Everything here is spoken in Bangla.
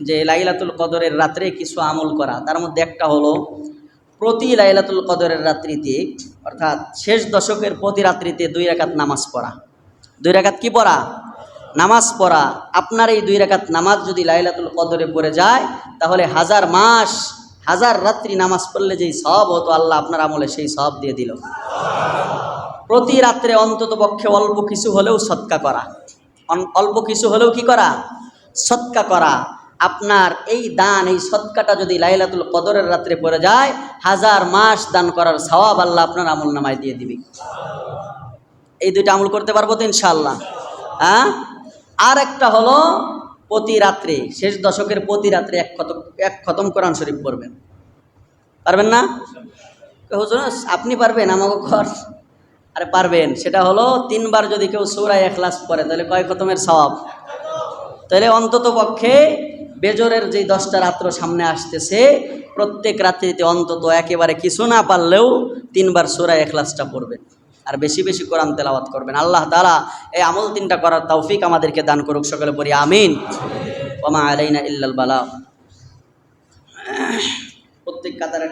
যে লাইলাতুল কদরের রাত্রে কিছু আমল করা, তার মধ্যে একটা হলো প্রতি লাইলাতুল কদরের রাত্রিতে, অর্থাৎ শেষ দশকের প্রতি রাত্রিতে দুই রাকাত নামাজ পড়া। দুই রাকাত কি পড়া? নামাজ পড়া। আপনার এই দুই রাকাত নামাজ যদি লাইলাতুল কদরে পড়ে যায়, তাহলে হাজার মাস, হাজার রাত্রি নামাজ পড়লে যেই সব হতো, আল্লাহ আপনার আমলে সেই সব দিয়ে দিল। প্রতি রাত্রে অন্তত পক্ষে অল্প কিছু হলেও সৎকা করা। অল্প কিছু হলেও কি করা? সৎকা করা। আপনার এই দান, এই সৎকাটা যদি লাইলাতুল কদরের রাত্রে পড়ে যায়, হাজার মাস দান করার সওয়াব আল্লাহ আপনার আমল নামায় দিয়ে দিবে। এই দুইটা আমল করতে পারব তো ইনশাল্লাহ হ্যাঁ? আর একটা হলো প্রতি রাত্রে, শেষ দশকের প্রতি রাত্রে এক খতম এক খতম কোরআন শরীফ পড়বেন। পারবেন না? হুজুর, আপনি পারবেন আমাকে ঘর। আরে পারবেন, সেটা হলো তিনবার যদি কেউ সৌরায় এখলাস পড়ে, তাহলে কয় খতমের স্বভাব তাহলে অন্তত পক্ষে বেজরের যে দশটা রাত্র সামনে আসতেছে, প্রত্যেক রাত্রিতে অন্তত একেবারে কিছু না পারলেও তিনবার সুরায় এখলাসটা পড়বেন। আর বেশি বেশি কোরআন তেলাওয়াত করবেন। আল্লাহ তালা এই আমল তিনটা করার তৌফিক আমাদেরকে দান করুক, সকলে বলি আমিন। ওমা আলাইনা ইল্লাল বালা। প্রত্যেক কাতারে